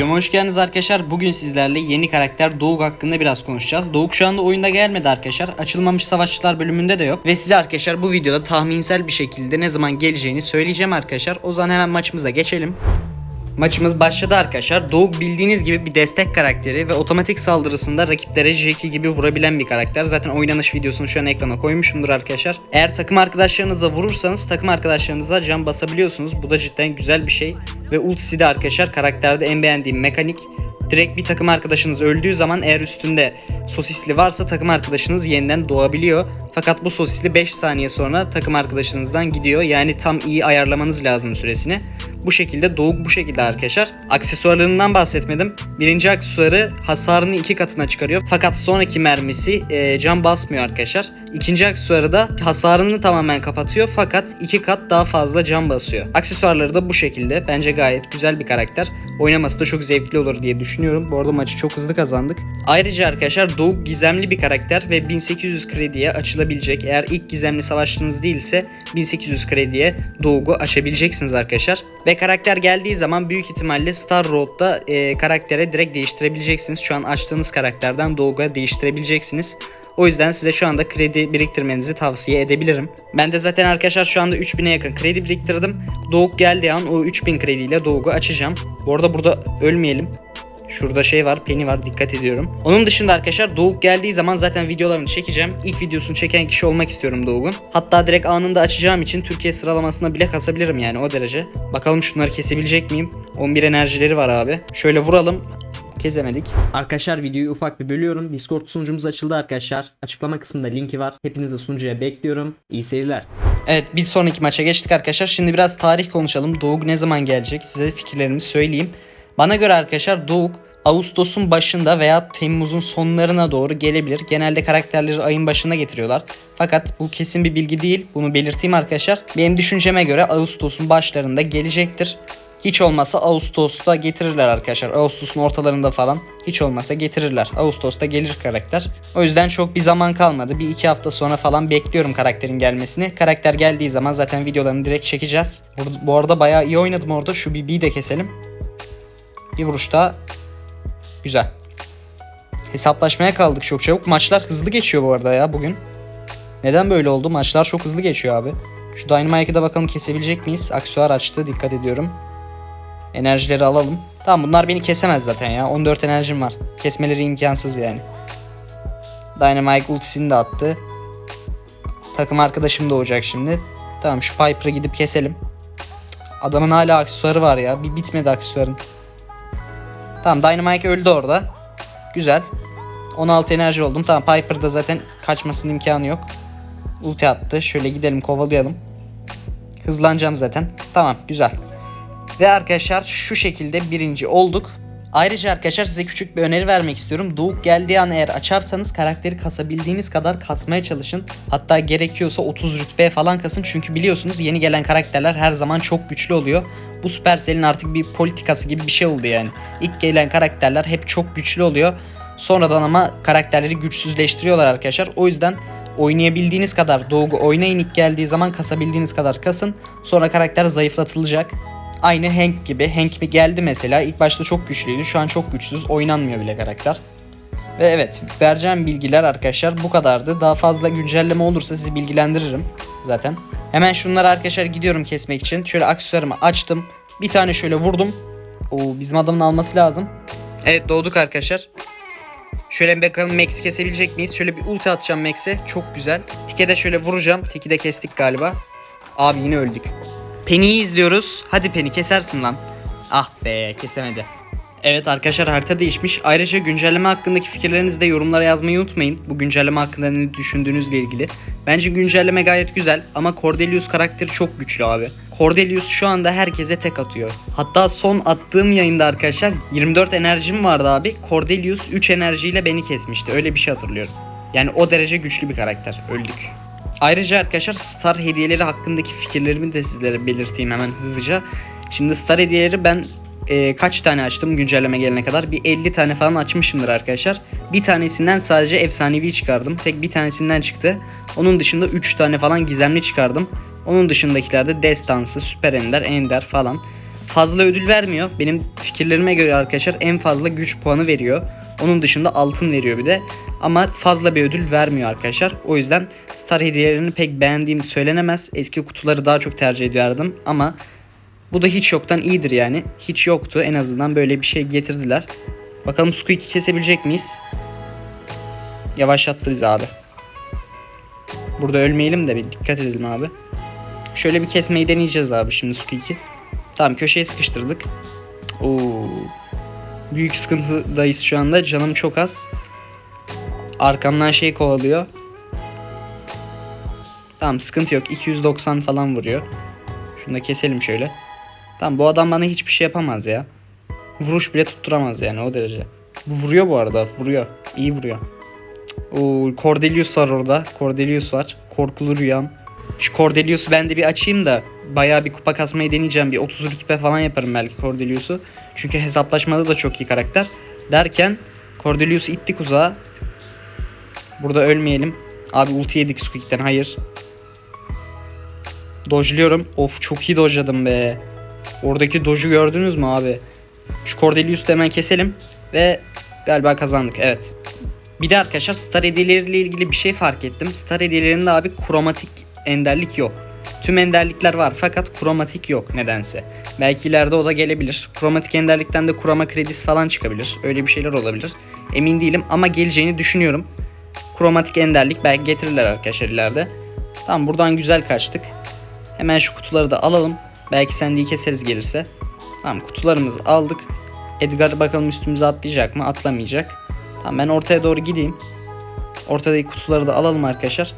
Videoma hoş geldiniz arkadaşlar. Bugün sizlerle yeni karakter Doğuk hakkında biraz konuşacağız. Doğuk şu anda oyunda gelmedi arkadaşlar. Açılmamış savaşçılar bölümünde de yok. Ve size arkadaşlar bu videoda tahminsel bir şekilde ne zaman geleceğini söyleyeceğim arkadaşlar. O zaman hemen maçımıza geçelim. Maçımız başladı arkadaşlar. Doğuk bildiğiniz gibi bir destek karakteri ve otomatik saldırısında rakiplere Jackie gibi vurabilen bir karakter. Zaten oynanış videosunu şu an ekrana koymuşumdur arkadaşlar. Eğer takım arkadaşlarınıza vurursanız takım arkadaşlarınıza can basabiliyorsunuz. Bu da cidden güzel bir şey. Ve ultisi de arkadaşlar karakterde en beğendiğim mekanik. Direkt bir takım arkadaşınız öldüğü zaman eğer üstünde sosisli varsa takım arkadaşınız yeniden doğabiliyor. Fakat bu sosisli 5 saniye sonra takım arkadaşınızdan gidiyor. Yani tam iyi ayarlamanız lazım süresini. Bu şekilde doğuk bu şekilde arkadaşlar. Aksesuarlarından bahsetmedim. Birinci aksesuarı hasarını iki katına çıkarıyor. Fakat sonraki mermisi e, can basmıyor arkadaşlar. İkinci aksesuarı da hasarını tamamen kapatıyor. Fakat iki kat daha fazla can basıyor. Aksesuarları da bu şekilde. Bence gayet güzel bir karakter. Oynaması da çok zevkli olur diye düşünüyorum. Bu arada maçı çok hızlı kazandık. Ayrıca arkadaşlar Doğuk gizemli bir karakter ve 1800 krediye açılabilecek. Eğer ilk gizemli savaşçınız değilse 1800 krediye Doğuk'u açabileceksiniz arkadaşlar. Ve karakter geldiği zaman büyük ihtimalle Star Road'da e, karaktere direkt değiştirebileceksiniz. Şu an açtığınız karakterden Doğuk'a değiştirebileceksiniz. O yüzden size şu anda kredi biriktirmenizi tavsiye edebilirim. Ben de zaten arkadaşlar şu anda 3000'e yakın kredi biriktirdim. Doğuk geldiği an o 3000 krediyle Doğuk'u açacağım. Bu arada burada ölmeyelim. Şurada şey var, Penny var dikkat ediyorum. Onun dışında arkadaşlar Doğuk geldiği zaman zaten videolarını çekeceğim. İlk videosunu çeken kişi olmak istiyorum Doğuk'un. Hatta direkt anında açacağım için Türkiye sıralamasına bile kasabilirim yani o derece. Bakalım şunları kesebilecek miyim? 11 enerjileri var abi. Şöyle vuralım. Kesemedik. Arkadaşlar videoyu ufak bir bölüyorum. Discord sunucumuz açıldı arkadaşlar. Açıklama kısmında linki var. Hepinizi sunucuya bekliyorum. İyi seyirler. Evet bir sonraki maça geçtik arkadaşlar. Şimdi biraz tarih konuşalım. Doğuk ne zaman gelecek? Size fikirlerimi söyleyeyim. Bana göre arkadaşlar Doğuk Ağustos'un başında veya Temmuz'un sonlarına doğru gelebilir. Genelde karakterleri ayın başına getiriyorlar. Fakat bu kesin bir bilgi değil. Bunu belirteyim arkadaşlar. Benim düşünceme göre Ağustos'un başlarında gelecektir. Hiç olmazsa Ağustos'ta getirirler arkadaşlar. Ağustos'un ortalarında falan hiç olmazsa getirirler. Ağustos'ta gelir karakter. O yüzden çok bir zaman kalmadı. Bir iki hafta sonra falan bekliyorum karakterin gelmesini. Karakter geldiği zaman zaten videolarını direkt çekeceğiz. Bu arada bayağı iyi oynadım orada. Şu BB'yi de keselim. Bir vuruşta güzel. Hesaplaşmaya kaldık çok çabuk. Maçlar hızlı geçiyor bu arada ya bugün. Neden böyle oldu? Maçlar çok hızlı geçiyor abi. Şu Dynamite'ı da bakalım kesebilecek miyiz? Aksuar açtı. Dikkat ediyorum. Enerjileri alalım. Tamam bunlar beni kesemez zaten ya. 14 enerjim var. Kesmeleri imkansız yani. Dynamite ultisini de attı. Takım arkadaşım doğacak şimdi. Tamam şu Piper'ı gidip keselim. Adamın hala aksesuarı var ya. Bir bitmedi aksesuarın. Tamam Dynamite öldü orada. Güzel. 16 enerji oldum. Tamam Piper'da zaten kaçmasının imkanı yok. Ulti attı. Şöyle gidelim kovalayalım. Hızlanacağım zaten. Tamam güzel. Ve arkadaşlar şu şekilde birinci olduk. Ayrıca arkadaşlar size küçük bir öneri vermek istiyorum. Doğuk geldiği an eğer açarsanız karakteri kasabildiğiniz kadar kasmaya çalışın. Hatta gerekiyorsa 30 rütbeye falan kasın. Çünkü biliyorsunuz yeni gelen karakterler her zaman çok güçlü oluyor. Bu Supercell'in artık bir politikası gibi bir şey oldu yani. İlk gelen karakterler hep çok güçlü oluyor. Sonradan ama karakterleri güçsüzleştiriyorlar arkadaşlar. O yüzden oynayabildiğiniz kadar Doğu'yu oynayın ilk geldiği zaman kasabildiğiniz kadar kasın. Sonra karakter zayıflatılacak. Aynı Hank gibi. Hank mi geldi mesela. İlk başta çok güçlüydü. Şu an çok güçsüz. Oynanmıyor bile karakter. Ve evet vereceğim bilgiler arkadaşlar bu kadardı. Daha fazla güncelleme olursa sizi bilgilendiririm zaten. Hemen şunları arkadaşlar gidiyorum kesmek için. Şöyle aksesuarımı açtım. Bir tane şöyle vurdum. Oo bizim adamın alması lazım. Evet doğduk arkadaşlar. Şöyle bakalım Max kesebilecek miyiz? Şöyle bir ulti atacağım Max'e. Çok güzel. Tike de şöyle vuracağım. Tiki de kestik galiba. Abi yine öldük. Penny'yi izliyoruz. Hadi Penny kesersin lan. Ah be kesemedi. Evet arkadaşlar harita değişmiş. Ayrıca güncelleme hakkındaki fikirlerinizi de yorumlara yazmayı unutmayın. Bu güncelleme hakkında ne düşündüğünüzle ilgili. Bence güncelleme gayet güzel ama Cordelius karakteri çok güçlü abi. Cordelius şu anda herkese tek atıyor. Hatta son attığım yayında arkadaşlar 24 enerjim vardı abi. Cordelius 3 enerjiyle beni kesmişti. Öyle bir şey hatırlıyorum. Yani o derece güçlü bir karakter. Öldük. Ayrıca arkadaşlar Star hediyeleri hakkındaki fikirlerimi de sizlere belirteyim hemen hızlıca. Şimdi Star hediyeleri ben e, kaç tane açtım güncelleme gelene kadar? Bir 50 tane falan açmışımdır arkadaşlar. Bir tanesinden sadece efsanevi çıkardım. Tek bir tanesinden çıktı. Onun dışında 3 tane falan gizemli çıkardım. Onun dışındakilerde destansı, süper ender, ender falan. fazla ödül vermiyor. Benim fikirlerime göre arkadaşlar en fazla güç puanı veriyor. Onun dışında altın veriyor bir de. Ama fazla bir ödül vermiyor arkadaşlar. O yüzden Star hediyelerini pek beğendiğim söylenemez. Eski kutuları daha çok tercih ediyordum ama bu da hiç yoktan iyidir yani. Hiç yoktu. En azından böyle bir şey getirdiler. Bakalım Squeak'i kesebilecek miyiz? Yavaşlattı bizi abi. Burada ölmeyelim de bir dikkat edelim abi. Şöyle bir kesmeyi deneyeceğiz abi şimdi Squeak'i. Tamam köşeye sıkıştırdık. Oo. Büyük sıkıntıdayız şu anda. Canım çok az. Arkamdan şey kovalıyor. Tamam sıkıntı yok. 290 falan vuruyor. Şunu da keselim şöyle. Tamam bu adam bana hiçbir şey yapamaz ya. Vuruş bile tutturamaz yani o derece. Vuruyor bu arada. Vuruyor. İyi vuruyor. Oo, Cordelius var orada. Cordelius var. Korkulu rüyam. Şu Cordelius'u ben de bir açayım da bayağı bir kupa kasmayı deneyeceğim. Bir 30 rütbe falan yaparım belki Cordelius'u. Çünkü hesaplaşmada da çok iyi karakter. Derken Cordelius'u ittik uzağa. Burada ölmeyelim. Abi ulti yedik Squeak'ten hayır. Dojluyorum. Of çok iyi dojladım be. Oradaki doju gördünüz mü abi? Şu Cordelius'u hemen keselim. Ve galiba kazandık evet. Bir de arkadaşlar star hediyeleriyle ilgili bir şey fark ettim. Star hediyelerinde abi kromatik enderlik yok. Tüm enderlikler var fakat kromatik yok nedense. Belki ileride o da gelebilir. Kromatik enderlikten de kurama kredisi falan çıkabilir. Öyle bir şeyler olabilir. Emin değilim ama geleceğini düşünüyorum. Kromatik enderlik belki getirirler arkadaşlar ileride. Tamam buradan güzel kaçtık. Hemen şu kutuları da alalım. Belki sendiği keseriz gelirse. Tamam kutularımızı aldık. Edgar bakalım üstümüze atlayacak mı? Atlamayacak. Tamam ben ortaya doğru gideyim. Ortadaki kutuları da alalım arkadaşlar.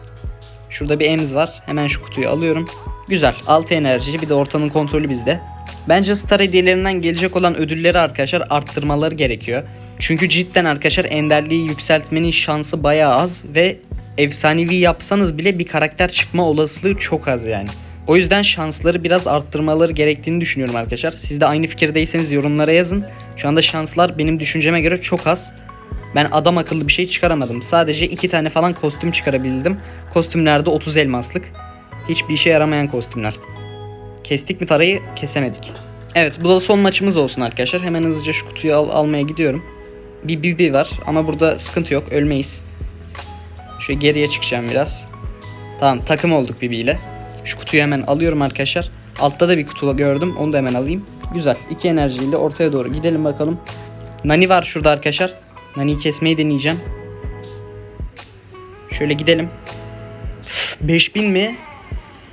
Şurada bir emz var. Hemen şu kutuyu alıyorum. Güzel. 6 enerji bir de ortanın kontrolü bizde. Bence star hediyelerinden gelecek olan ödülleri arkadaşlar arttırmaları gerekiyor. Çünkü cidden arkadaşlar enderliği yükseltmenin şansı bayağı az ve efsanevi yapsanız bile bir karakter çıkma olasılığı çok az yani. O yüzden şansları biraz arttırmaları gerektiğini düşünüyorum arkadaşlar. Siz de aynı fikirdeyseniz yorumlara yazın. Şu anda şanslar benim düşünceme göre çok az. Ben adam akıllı bir şey çıkaramadım. Sadece iki tane falan kostüm çıkarabildim. Kostümlerde 30 elmaslık. Hiçbir işe yaramayan kostümler. Kestik mi tarayı? Kesemedik. Evet bu da son maçımız olsun arkadaşlar. Hemen hızlıca şu kutuyu al- almaya gidiyorum. Bir BB var ama burada sıkıntı yok. Ölmeyiz. Şöyle geriye çıkacağım biraz. Tamam takım olduk BB ile. Şu kutuyu hemen alıyorum arkadaşlar. Altta da bir kutu gördüm. Onu da hemen alayım. Güzel. İki enerjiyle ortaya doğru gidelim bakalım. Nani var şurada arkadaşlar. Nani'yi kesmeyi deneyeceğim. Şöyle gidelim. Üf, 5000 mi?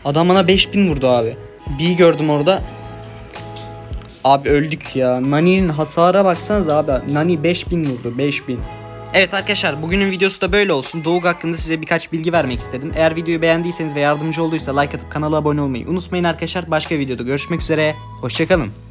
Adam bana 5000 vurdu abi. Bir gördüm orada. Abi öldük ya. Nani'nin hasara baksanız abi. Nani 5000 vurdu. 5000. Evet arkadaşlar bugünün videosu da böyle olsun. Doğuk hakkında size birkaç bilgi vermek istedim. Eğer videoyu beğendiyseniz ve yardımcı olduysa like atıp kanala abone olmayı unutmayın arkadaşlar. Başka videoda görüşmek üzere. Hoşçakalın.